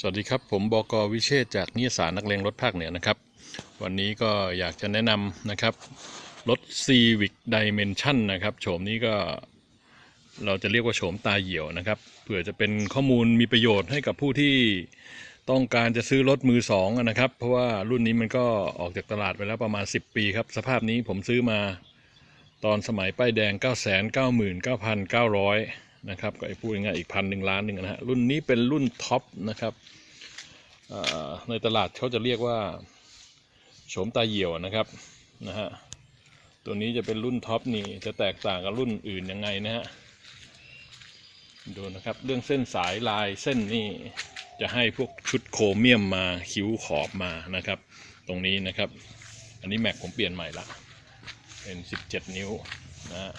สวัสดีครับ ผมบกวิเชษจากนิยสารนักเลงรถภาคเหนือนะครับ วันนี้ก็อยากจะแนะนำนะครับ รถ Civic Dimension นะครับโฉมนี้ก็เราจะเรียกว่าโฉมตาเหี่ยวนะครับเผื่อจะเป็นข้อมูลมีประโยชน์ให้กับผู้ที่ต้องการจะซื้อรถมือสองนะครับ เพราะว่ารุ่นนี้มันก็ออกจากตลาดไปแล้วประมาณ 10 ปีครับ สภาพนี้ผมซื้อมาตอนสมัยป้ายแดง 9 9 9 9 0 0 นะครับก็ไอ้พูดง่ายอีกพันหนึ่งล้านหนึ่งนะฮะรุ่นนี้เป็นรุ่นท็อปนะครับในตลาดเขาจะเรียกว่าโฉมตาเหี่ยวนะครับนะฮะตัวนี้จะเป็นรุ่นท็อปนี่จะแตกต่างกับรุ่นอื่นยังไงนะฮะดูนะครับเรื่องเส้นสายลายเส้นนี่จะให้พวกชุดโครเมียมมาคิ้วขอบมานะครับ ตรงนี้นะครับ อันนี้แม็กผมเปลี่ยนใหม่ละเป็น 17 นิ้วนะฮะ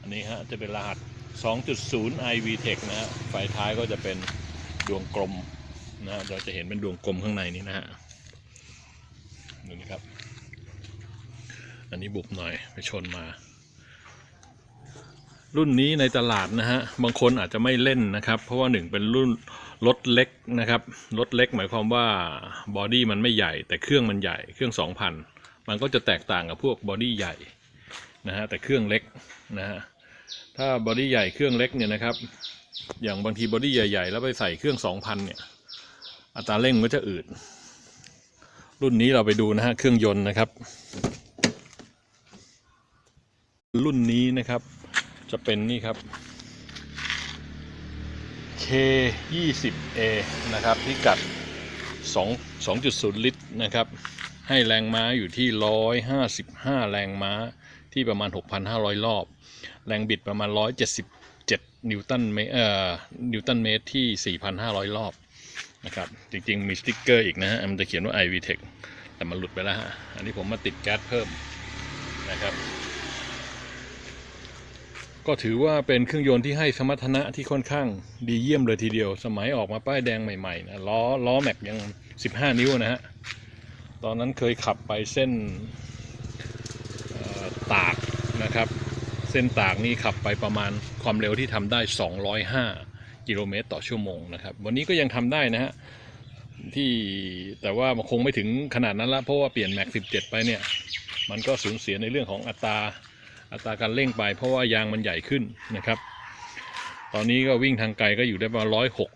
อันนี้ฮะจะเป็นรหัส 2.0 IV Tech นะฮะไฟท้ายก็จะเป็นดวงกลมนะฮะเราจะเห็นเป็นดวงกลมข้างในนี้นะฮะดูนี่ครับ อันนี้บุบหน่อยไปชนมา รุ่นนี้ในตลาดนะฮะ บางคนอาจจะไม่เล่นนะครับ เพราะว่าหนึ่งเป็นรุ่นรถเล็กนะครับ รถเล็กหมายความว่าบอดี้มันไม่ใหญ่ แต่เครื่องมันใหญ่ เครื่อง 2,000 มันก็จะแตกต่างกับพวกบอดี้ใหญ่นะฮะ แต่เครื่องเล็กนะฮะ ถ้าบอดี้ใหญ่เครื่องเล็กเนี่ยนะครับ อย่างบางทีบอดี้ใหญ่ ๆ แล้วไปใส่เครื่อง 2,000 เนี่ย อัตราเร่งมันก็จะอืด รุ่นนี้เราไปดูนะฮะเครื่องยนต์นะครับ รุ่นนี้นะครับ จะเป็นนี่ครับ K 2 0 A นะครับพิกัด 2 2.0 ลิตรนะครับ ให้แรงม้าอยู่ที่ 155 แรงม้า ที่ประมาณ 6,500 รอบ แรงบิดประมาณ 177 นิวตันเมตรเอ่อนิวตันเมตรที่ 4,500 รอบนะครับจริง ๆ มีสติ๊กเกอร์อีกนะฮะมันจะเขียนว่า iVTEC แต่มันหลุดไปแล้วฮะอันนี้ผมมาติดแก๊สเพิ่มนะครับ ก็ถือว่าเป็นเครื่องยนต์ที่ให้สมรรถนะที่ค่อนข้างดีเยี่ยมเลยทีเดียว สมัยออกมาป้ายแดงใหม่ๆนะล้อล้อแม็กยัง 15 นิ้วนะฮะตอนนั้นเคยขับไปเส้น ตากนะครับ เส้นตากนี่ขับไปประมาณความเร็วที่ทำได้ 205 กิโลเมตรต่อชั่วโมงนะครับ วันนี้ก็ยังทำได้นะฮะที่แต่ว่าคงไม่ถึงขนาดนั้นละเพราะว่าเปลี่ยนแม็ก17 ไปเนี่ยมันก็สูญเสียในเรื่องของอัตราอัตราการเร่งไป เพราะว่ายางมันใหญ่ขึ้นนะครับ ตอนนี้ก็วิ่งทางไกลก็อยู่ได้ประมาณร้อยหก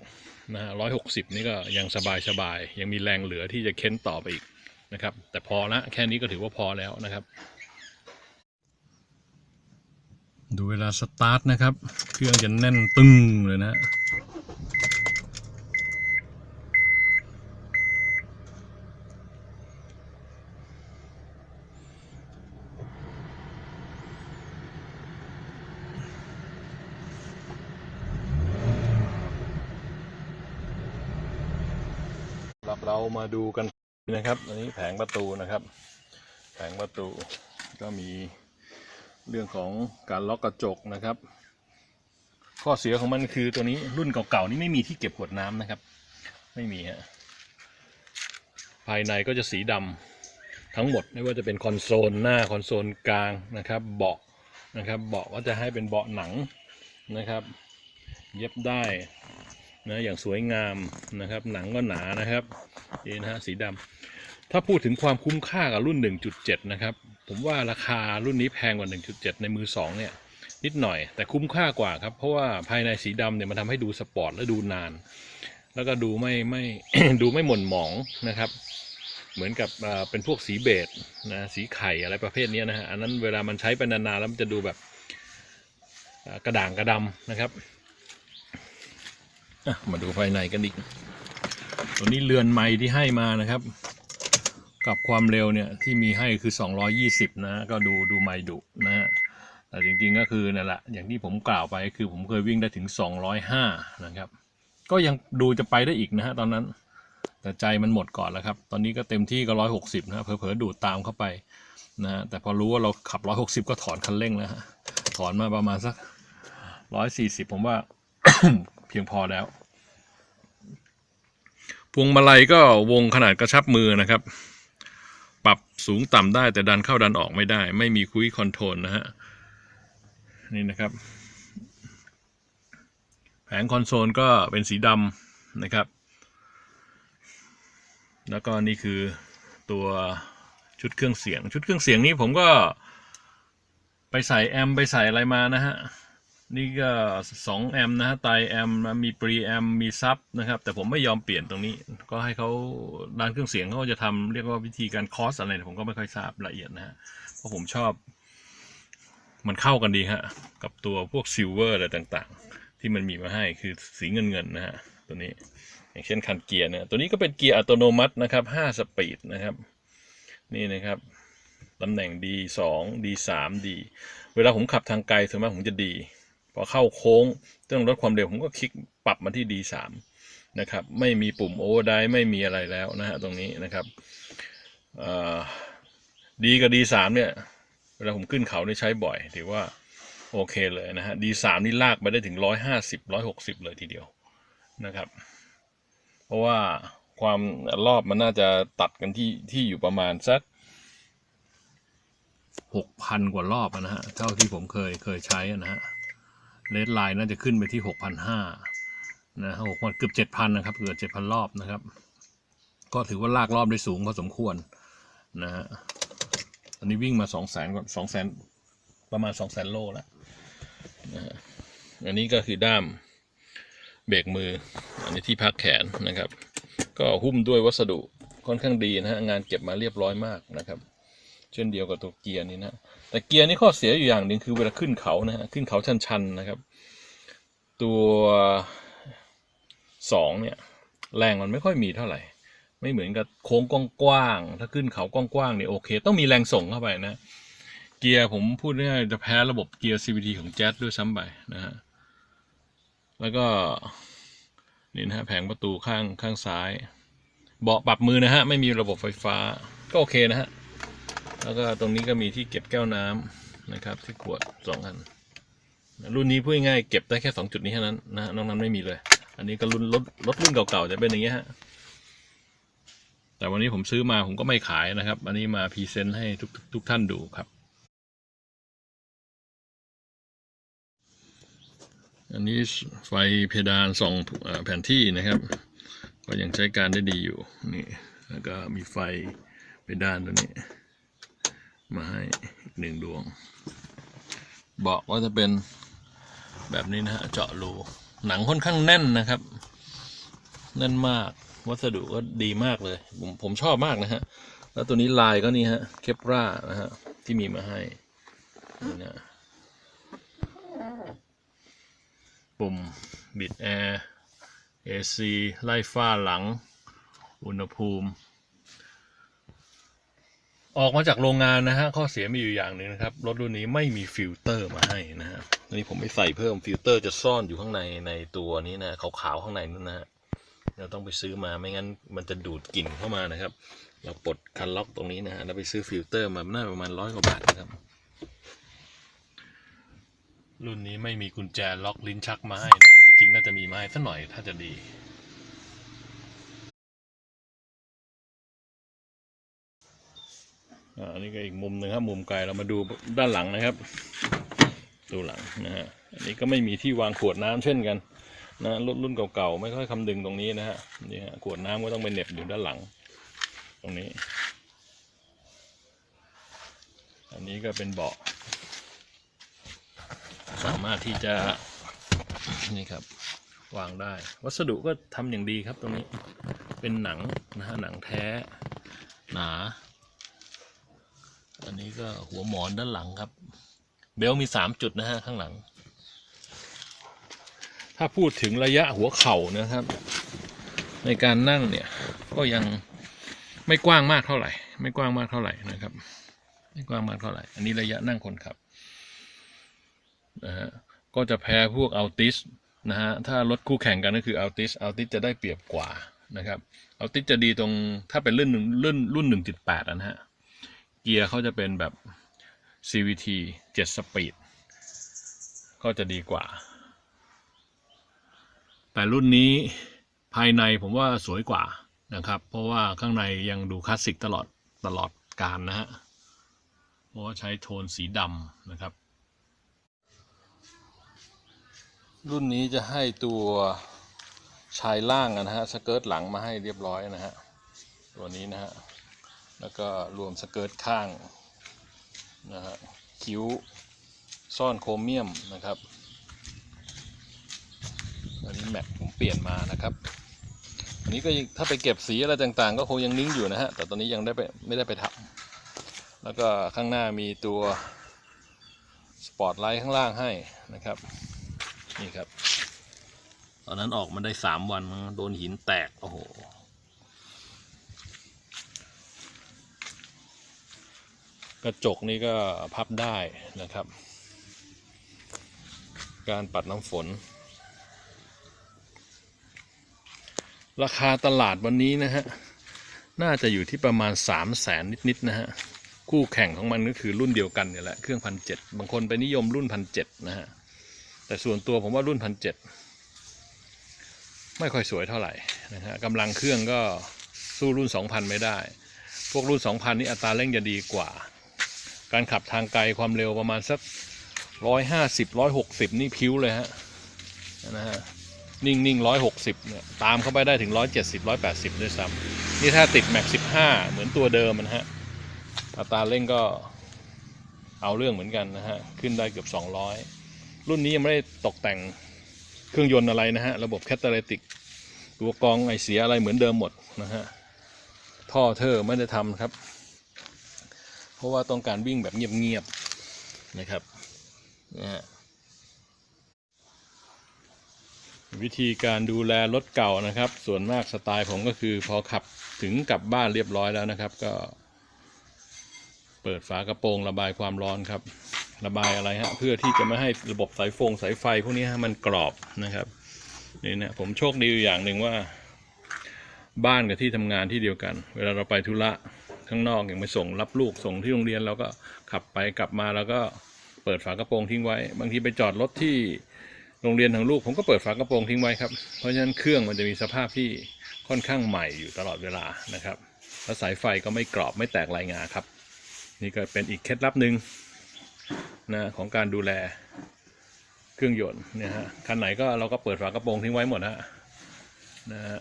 นะฮะร้อยหกสิบนี่ก็ยังสบายสบายยังมีแรงเหลือที่จะเค้นต่อไปอีกนะครับ แต่พอละแค่นี้ก็ถือว่าพอแล้วนะครับ ดูเวลาสตาร์ทนะครับ เครื่องจะแน่นตึงเลยนะรับเรามาดูกันนะครับ อันนี้แผงประตูนะครับ แผงประตูก็มี เรื่องของการล็อกกระจกนะครับ ข้อเสียของมันคือตัวนี้รุ่นเก่าๆนี่ไม่มีที่เก็บขวดน้ำนะครับ ไม่มีฮะภายในก็จะสีดำทั้งหมดไม่ว่าจะเป็นคอนโซลหน้าคอนโซลกลางนะครับ เบาะนะครับ เบาะก็จะให้เป็นเบาะหนังนะครับ เย็บได้นะอย่างสวยงามนะครับ หนังก็หนานะครับนี่นะฮะสีดำ ถ้าพูดถึงความคุ้มค่ากับรุ่น 1.7 นะครับ ผมว่าราคารุ่นนี้แพงกว่า 1.7 ในมือ 2 เนี่ย นิดหน่อย แต่คุ้มค่ากว่าครับ เพราะว่าภายในสีดำเนี่ยมันทำให้ดูสปอร์ตและดูนาน แล้วก็ดูไม่ไม่ดูไม่หม่นหมองนะครับ เหมือนกับเป็นพวกสีเบจนะสีไข่อะไรประเภทนี้นะฮะอันนั้นเวลามันใช้ไปนานๆแล้วมันจะดูแบบกระด่างกระดำนะครับมาดูภายในกันอีกตัวนี้เรือนไม้ที่ให้มานะครับ กับความเร็วเนี่ยที่มีให้คือ 220 นะก็ดูดูไม้ดุนะฮะแต่จริงๆก็คือนั่นแหละอย่างที่ผมกล่าวไปคือผมเคยวิ่งได้ถึง 205 นะครับ ก็ยังดูจะไปได้อีกนะฮะตอนนั้น แต่ใจมันหมดก่อนแล้วครับ ตอนนี้ก็เต็มที่ก็ 160 นะฮะเผลอๆดูดตามเข้าไปนะฮะแต่พอรู้ว่าเราขับ 160 ก็ถอนคันเร่งแล้วฮะถอนมาประมาณสัก 140 ผมว่า เพียงพอแล้วพวงมาลัยก็วงขนาดกระชับมือนะครับ ปรับสูงต่ำได้แต่ดันเข้าดันออกไม่ได้ ไม่มีคุยคอนโทรลนะฮะ นี่นะครับ แผงคอนโซลก็เป็นสีดำนะครับ แล้วก็นี่คือตัวชุดเครื่องเสียง ชุดเครื่องเสียงนี้ผมก็ไปใส่แอมไปใส่อะไรมานะฮะ นี่ก็สองแอมนะฮะไตแอมนะมีปรีแอมมีซับนะครับ แต่ผมไม่ยอมเปลี่ยนตรงนี้ ก็ให้เขาด้านเครื่องเสียงเขาจะทำเรียกว่าวิธีการคอสอะไรนะผมก็ไม่ค่อยทราบละเอียดนะฮะเพราะผมชอบ มันเข้ากันดีฮะ กับตัวพวกซิลเวอร์อะไรต่างๆ ที่มันมีมาให้คือสีเงินเงินๆนะฮะ ตัวนี้ อย่างเช่นคันเกียร์เนี่ยตัวนี้ก็เป็นเกียร์อัตโนมัตินะครับ5สปีดนะครับ นี่นะครับตำแหน่ง D2 D3 D เวลาผมขับทางไกลส่วนมากผมจะดี พอเข้าโค้งต้องลดความเร็วผมก็คลิกปรับมาที่ D3 นะครับไม่มีปุ่มโอเวอร์ไดไม่มีอะไรแล้วนะฮะตรงนี้นะครับดีกับ D3 เนี่ยเวลาผมขึ้นเขานี่ใช้บ่อย ถือว่าโอเคเลยนะฮะ D3 นี่ลากไปได้ถึง 150 160 เลยทีเดียวนะครับ เพราะว่าความรอบมันน่าจะตัดกันที่ที่อยู่ประมาณสักหกพันกว่ารอบนะฮะเท่าที่ผมเคยเคยใช้นะฮะ เลดไลน์น่าจะขึ้นไปที่หกพันห้านะหกพันเกือบเจ็ดพันนะครับ เกือบเจ็ดพันรอบนะครับ ก็ถือว่าลากรอบได้สูงพอสมควรนะฮะอันนี้วิ่งมาสองแสนกว่าสองแสนประมาณสองแสนโลแล้วนะฮะอันนี้ก็คือด้ามเบรกมือ อันนี้ที่พักแขนนะครับ ก็หุ้มด้วยวัสดุค่อนข้างดีนะฮะงานเก็บมาเรียบร้อยมากนะครับ เช่นเดียวกับตัวเกียร์นี้นะ แต่เกียร์นี่ข้อเสียอยู่อย่างหนึ่งคือเวลาขึ้นเขานะฮะขึ้นเขาชันๆนะครับ ตัวสองเนี่ยแรงมันไม่ค่อยมีเท่าไหร่ ไม่เหมือนกับโค้งกว้างๆถ้าขึ้นเขากว้างๆเนี่ยโอเค ต้องมีแรงส่งเข้าไปนะ เกียร์ผมพูดง่ายจะแพ้ระบบเกียร์ CVT ของแจ๊สด้วยซ้ำไปนะฮะแล้วก็นี่นะฮะแผงประตูข้างข้างซ้าย เบาะปรับมือนะฮะ ไม่มีระบบไฟฟ้าก็โอเคนะฮะ แล้วก็ตรงนี้ก็มีที่เก็บแก้วน้ำนะครับ ที่ขวดสองอัน รุ่นนี้พูดง่ายเก็บได้แค่สองจุดนี้เท่านั้นนะนอกนั้นไม่มีเลย อันนี้ก็รุ่นรถรถรุ่นเก่าๆจะเป็นอย่างเงี้ยฮะแต่วันนี้ผมซื้อมาผมก็ไม่ขายนะครับ อันนี้มาพรีเซนต์ให้ทุกทุกท่านดูครับ อันนี้ไฟเพดานส่องเอ่อแผนที่นะครับ ก็ยังใช้การได้ดีอยู่นี่แล้วก็มีไฟเพดานตัวนี้ มาให้อีกหนึ่งดวงเบาะก็จะเป็นแบบนี้นะฮะเจาะรู หนังค่อนข้างแน่นนะครับ แน่นมากวัสดุก็ดีมากเลย ผมผมชอบมากนะฮะ แล้วตัวนี้ลายก็นี่ฮะ เคปรานะฮะ ที่มีมาให้นี่นะปุ่มบิดแอร์ AC ไล่ฟ้าหลัง อุณหภูมิ ออกมาจากโรงงานนะฮะ ข้อเสียมีอยู่อย่างหนึ่งนะครับ รถรุ่นนี้ไม่มีฟิลเตอร์มาให้นะฮะนนี้ผมไม่ใส่เพิ่มฟิลเตอร์จะซ่อนอยู่ข้างในในตัวนี้นะขาวๆข้างในนั่นนะฮะเราต้องไปซื้อมาไม่งั้นมันจะดูดกลิ่นเข้ามานะครับ เราปลดคันล็อกตรงนี้นะฮะแล้วไปซื้อฟิลเตอร์มาน่าประมาณร้อยกว่าบาทนะครับ รุ่นนี้ไม่มีกุญแจล็อกลิ้นชักมาให้นะจริงๆน่าจะมีมาให้สักหน่อยถ้าจะดี อ่าอันนี้ก็อีกมุมหนึ่งครับมุมไกลเรามาดูด้านหลังนะครับ ดูหลังนะฮะอันนี้ก็ไม่มีที่วางขวดน้ำเช่นกันนะรุ่นรุ่นเก่าๆไม่ค่อยคำนึงตรงนี้นะฮะนี่ฮะขวดน้ำก็ต้องไปเน็บอยู่ด้านหลัง ตรงนี้ อันนี้ก็เป็นเบาะสามารถที่จะนี่ครับวางได้ วัสดุก็ทำอย่างดีครับตรงนี้เป็นหนังนะฮะหนังแท้หนา อันนี้ก็หัวหมอนด้านหลังครับ เบลมีสามจุดนะฮะข้างหลัง ถ้าพูดถึงระยะหัวเข่านะครับ ในการนั่งเนี่ยก็ยังไม่กว้างมากเท่าไหร่ ไม่กว้างมากเท่าไหร่นะครับ ไม่กว้างมากเท่าไหร่ อันนี้ระยะนั่งคนขับนะฮะก็จะแพ้พวกอัลติสนะฮะถ้ารถคู่แข่งกันก็คืออัลติสอัลติสจะได้เปรียบกว่านะครับอัลติสจะดีตรงถ้าเป็นรุ่นหนึ่งรุ่นรุ่นหนึ่งจุดแปดนะฮะ เกียร์เขาจะเป็นแบบ CVT 7 สปีด ก็จะดีกว่า แต่รุ่นนี้ภายในผมว่าสวยกว่านะครับ เพราะว่าข้างในยังดูคลาสสิกตลอดตลอดการนะฮะ เพราะว่าใช้โทนสีดำนะครับ รุ่นนี้จะให้ตัวชายล่างนะฮะสเกิร์ตหลังมาให้เรียบร้อยนะฮะ ตัวนี้นะฮะ แล้วก็รวมสเกิร์ตข้างนะฮะคิ้วซ่อนโครเมียมนะครับ อันนี้แม็กผมเปลี่ยนมานะครับ อันนี้ก็ถ้าไปเก็บสีอะไรต่างๆ ก็คงยังนิ่งอยู่นะฮะ แต่ตอนนี้ยังได้ไปไม่ได้ไปทำแล้วก็ข้างหน้ามีตัวสปอตไลท์ข้างล่างให้นะครับ นี่ครับ ตอนนั้นออกมาได้สามวันโดนหินแตก โอ้โห กระจกนี่ก็พับได้นะครับ การปัดน้ำฝน ราคาตลาดวันนี้นะฮะ น่าจะอยู่ที่ประมาณ 3 0 0แสนนิดๆนะฮะ คู่แข่งของมันก็คือรุ่นเดียวกันเนี่ยแหละ เครื่องพันเจ็ดบางคนไปนิยมรุ่นพันเจ็ดนะฮะ แต่ส่วนตัวผมว่ารุ่นพันเจ็ดไม่ค่อยสวยเท่าไหร่นะฮะกำลังเครื่องก็สู้รุ่น 2,000 ไม่ได้ พวกรุ่น 2,000 นี่อัตราเร่งจะดีกว่า การขับทางไกลความเร็วประมาณสักร้อยห้าสิบร้อยหกสิบนี่พิ้วเลยฮะนะฮะนิ่งนิ่งร้อยหกสิบเนี่ยตามเข้าไปได้ถึงร้อยเจ็ดสิบร้อยแปดสิบด้วยซ้ำนี่ถ้าติดแม็กสิบห้าเหมือนตัวเดิมมันฮะอัตราเร่งก็เอาเรื่องเหมือนกันนะฮะขึ้นได้เกือบสองร้อยรุ่นนี้ยังไม่ได้ตกแต่งเครื่องยนต์อะไรนะฮะระบบแคตตาลิติกตัวกรองไอเสียอะไรเหมือนเดิมหมดนะฮะท่อเทอร์ไม่ได้ทำครับ ราะว่าต้องการวิ่งแบบเงียบๆนะครับนะฮะวิธีการดูแลรถเก่านะครับ ส่วนมากสไตล์ผมก็คือพอขับถึงกลับบ้านเรียบร้อยแล้วนะครับ ก็ เปิดฝากระโปรงระบายความร้อนครับ ระบายอะไรฮะเพื่อที่จะไม่ให้ระบบสายฟงสายไฟพวกนี้ฮะมันกรอบนะครับนี่นะผมโชคดีอยู่อย่างหนึ่งว่า บ้านกับที่ทำงานที่เดียวกัน เวลาเราไปธุระ ข้างนอกอย่างไปส่งรับลูกส่งที่โรงเรียนเราก็ขับไปกลับมาแล้วก็เปิดฝากระโปรงทิ้งไว้ บางทีไปจอดรถที่โรงเรียนของลูก ผมก็เปิดฝากระโปรงทิ้งไว้ครับเพราะฉะนั้นเครื่องมันจะมีสภาพที่ค่อนข้างใหม่อยู่ตลอดเวลานะครับแล้วสายไฟก็ไม่กรอบไม่แตกลายงาครับ นี่ก็เป็นอีกเคล็ดลับหนึ่งนะของการดูแลเครื่องยนต์เนี่ยฮะคันไหนก็เราก็เปิดฝากระโปรงทิ้งไว้หมดฮะนะฮะ